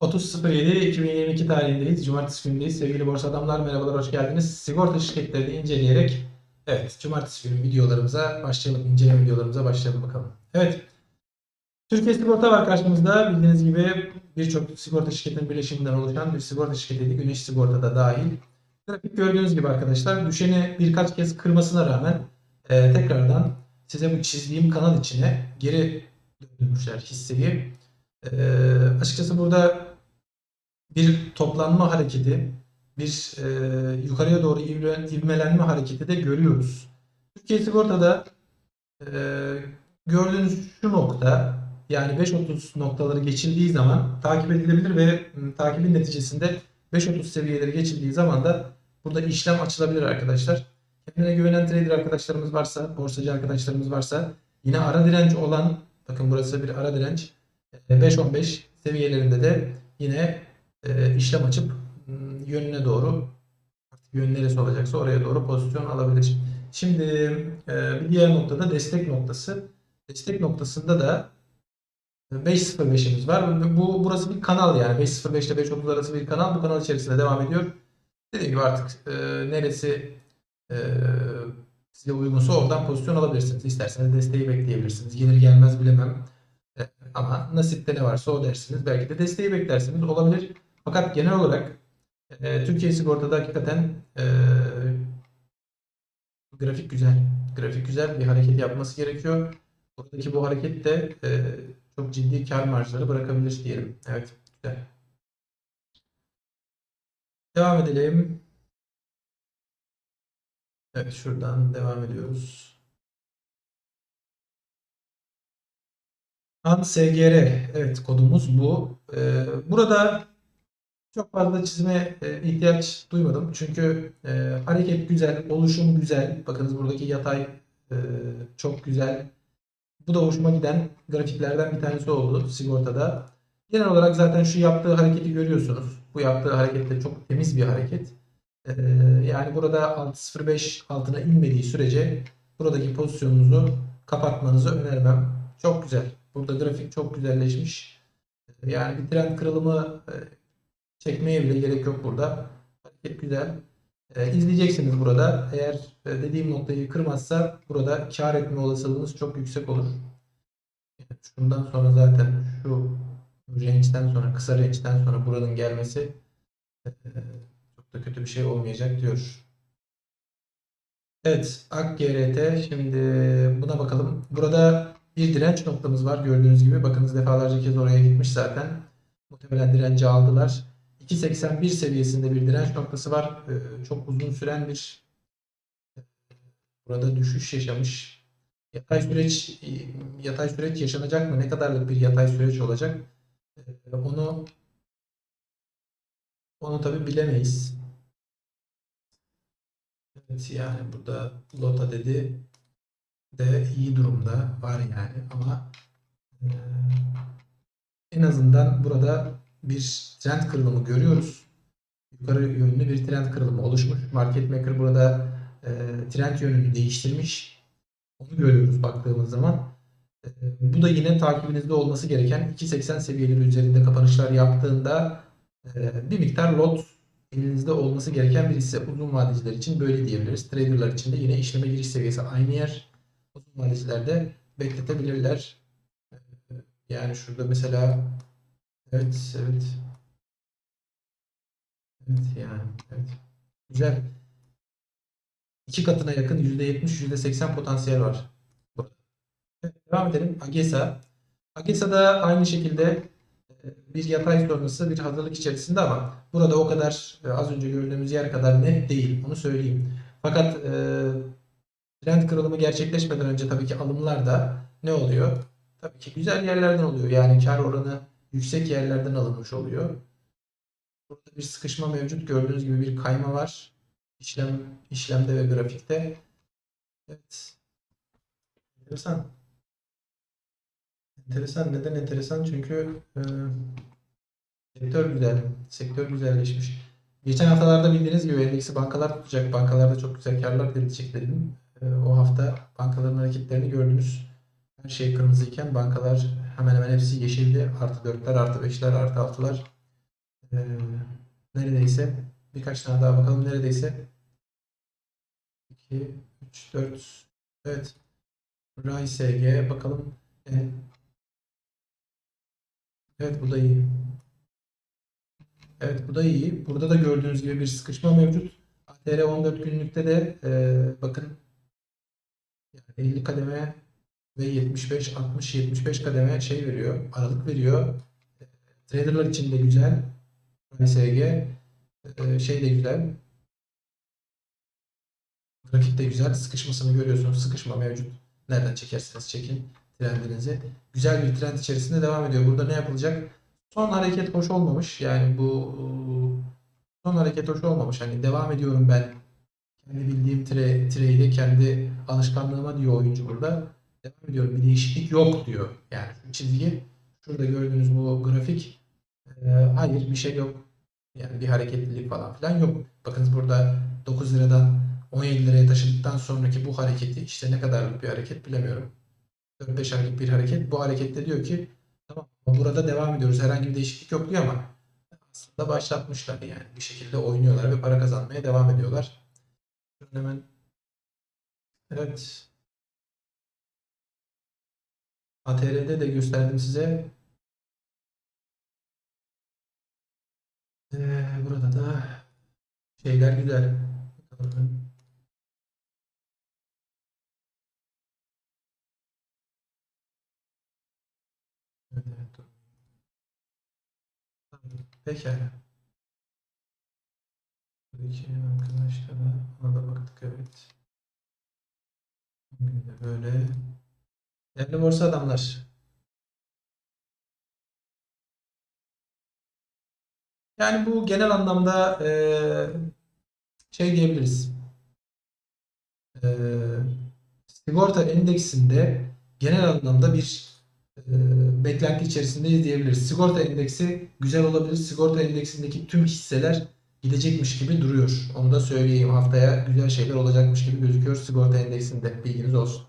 30.07.2022 tarihindeyiz. Cumartesi günündeyiz. Sevgili borsa adamlar merhabalar, hoş geldiniz. Sigorta şirketlerini inceleyerek evet cumartesi günü videolarımıza başlayalım. İnceleme videolarımıza başlayalım bakalım. Evet. Türkiye Sigorta var karşımızda. Bildiğiniz gibi birçok sigorta şirketinin birleşiminden oluşan bir sigorta şirketiydi. Güneş Sigorta da dahil. Grafik gördüğünüz gibi arkadaşlar düşeni birkaç kez kırmasına rağmen e, tekrardan size bu çizdiğim kanal içine geri döndürmüşler hisseyi. E, açıkçası burada bir toplanma hareketi, bir e, yukarıya doğru ivmelenme hareketi de görüyoruz. Türkiye Sigorta'da e, gördüğünüz şu nokta yani 5.30 noktaları geçildiği zaman takip edilebilir ve m, takibin neticesinde 5.30 seviyeleri geçildiği zaman da burada işlem açılabilir arkadaşlar. Kendine güvenen trader arkadaşlarımız varsa, borsacı arkadaşlarımız varsa yine ara direnç olan bakın burası bir ara direnç e, 5.15 seviyelerinde de yine e, işlem açıp m, yönüne doğru yön neresi olacaksa oraya doğru pozisyon alabilir. Şimdi e, bir diğer noktada destek noktası. Destek noktasında da 5.05'imiz var. Bu burası bir kanal yani 5.05 ile 5.30 arası bir kanal. Bu kanal içerisinde devam ediyor. Dediğim gibi artık e, neresi e, size uygunsa oradan pozisyon alabilirsiniz. İsterseniz desteği bekleyebilirsiniz. Gelir gelmez bilemem. E, ama nasipte ne varsa o dersiniz. Belki de desteği beklersiniz. Olabilir. Fakat genel olarak e, Türkiye Sigorta'da hakikaten e, grafik güzel. Grafik güzel bir hareket yapması gerekiyor. Buradaki bu hareket de e, çok ciddi kar marjları bırakabilir diyelim. Evet, güzel. Devam edelim. Evet, şuradan devam ediyoruz. Han SGR, evet kodumuz bu. Ee, burada çok fazla çizime e, ihtiyaç duymadım. Çünkü e, hareket güzel, oluşum güzel. Bakınız buradaki yatay e, çok güzel. Bu da hoşuma giden grafiklerden bir tanesi oldu sigortada. Genel olarak zaten şu yaptığı hareketi görüyorsunuz. Bu yaptığı hareket de çok temiz bir hareket. Ee, yani burada 6.05 altına inmediği sürece buradaki pozisyonunuzu kapatmanızı önermem. Çok güzel. Burada grafik çok güzelleşmiş. Ee, Yani bir trend kırılımı e, çekmeye bile gerek yok burada. Hareket güzel. Ee, izleyeceksiniz burada. Eğer e, dediğim noktayı kırmazsa burada kar etme olasılığınız çok yüksek olur. Yani Şundan sonra zaten şu range'den sonra kısa range'den sonra buranın gelmesi e, çok da kötü bir şey olmayacak diyor. Evet, AKGRT şimdi buna bakalım. Burada bir direnç noktamız var gördüğünüz gibi. Bakınız defalarca kez oraya gitmiş zaten. Muhtemelen direnci aldılar. 2.81 seviyesinde bir direnç noktası var. Ee, çok uzun süren bir e, burada düşüş yaşamış. Yatay süreç yatay süreç yaşanacak mı? Ne kadarlık bir yatay süreç olacak? Ee, Onu onu tabi bilemeyiz. Evet yani burada Lota dedi de iyi durumda var yani ama e, en azından burada bir trend kırılımı görüyoruz. Yukarı yönlü bir trend kırılımı oluşmuş. Market Maker burada e, trend yönünü değiştirmiş. Onu görüyoruz baktığımız zaman. E, bu da yine takibinizde olması gereken 2.80 seviyeleri üzerinde kapanışlar yaptığında e, bir miktar lot elinizde olması gereken bir hisse. Uzun vadeciler için böyle diyebiliriz. Traderlar için de yine işleme giriş seviyesi aynı yer. Uzun vadecilerde bekletebilirler. E, Yani şurada mesela evet evet evet yani evet güzel iki katına yakın %70 %80 potansiyel var. Evet, devam edelim. Agesa. Agesa da aynı şekilde e, bir yatay sonrası bir hazırlık içerisinde ama burada o kadar e, az önce gördüğümüz yer kadar net değil. Onu söyleyeyim. Fakat e, trend kırılımı gerçekleşmeden önce tabii ki alımlar ne oluyor? Tabii ki güzel yerlerden oluyor. Yani kar oranı yüksek yerlerden alınmış oluyor. Burada bir sıkışma mevcut. Gördüğünüz gibi bir kayma var. İşlem işlemde ve grafikte. Evet. Enteresan. Enteresan. Neden enteresan? Çünkü e, sektör güzel. Sektör güzelleşmiş. Geçen haftalarda bildiğiniz gibi endeksi bankalar tutacak. Bankalarda çok güzel karlar gelecek dedim. E, o hafta bankaların hareketlerini gördünüz. Her şey kırmızıyken bankalar hemen hemen hepsi yeşildi. Artı 4'ler, artı 5'ler, artı 6'lar. Ee, neredeyse birkaç tane daha bakalım neredeyse 2 3 4 evet Ray SG bakalım evet. evet bu da iyi evet bu da iyi burada da gördüğünüz gibi bir sıkışma mevcut ATR 14 günlükte de e, bakın yani 50 kademe ve 75 60 75 kademe şey veriyor aralık veriyor. Traderlar için de güzel. RSG e, şey de güzel. Grafik de güzel. Sıkışmasını görüyorsunuz. Sıkışma mevcut. Nereden çekerseniz çekin trendinizi. Güzel bir trend içerisinde devam ediyor. Burada ne yapılacak? Son hareket hoş olmamış. Yani bu son hareket hoş olmamış. Hani devam ediyorum ben. Kendi bildiğim trade'e kendi alışkanlığıma diyor oyuncu burada devam ediyorum. Bir değişiklik yok diyor. Yani şu çizgi şurada gördüğünüz bu grafik e, hayır bir şey yok. Yani bir hareketlilik falan filan yok. Bakınız burada 9 liradan 17 liraya taşıdıktan sonraki bu hareketi işte ne kadarlık bir hareket bilemiyorum. 4-5 aylık bir hareket. Bu harekette diyor ki tamam burada devam ediyoruz. Herhangi bir değişiklik yok. diyor ama aslında başlatmışlar yani. Bir şekilde oynuyorlar ve para kazanmaya devam ediyorlar. Hemen evet ATR'de de gösterdim size. Ee, burada da şeyler güzel. Bakalım. Pekala. Buradaki arkadaşlara ona da baktık evet. Böyle. Değerli borsa adamlar. Yani bu genel anlamda eee, şey diyebiliriz. Eee, sigorta endeksinde genel anlamda bir eee, beklenti içerisindeyiz diyebiliriz. Sigorta endeksi güzel olabilir. Sigorta endeksindeki tüm hisseler gidecekmiş gibi duruyor. Onu da söyleyeyim. Haftaya güzel şeyler olacakmış gibi gözüküyor sigorta endeksinde. Bilginiz olsun.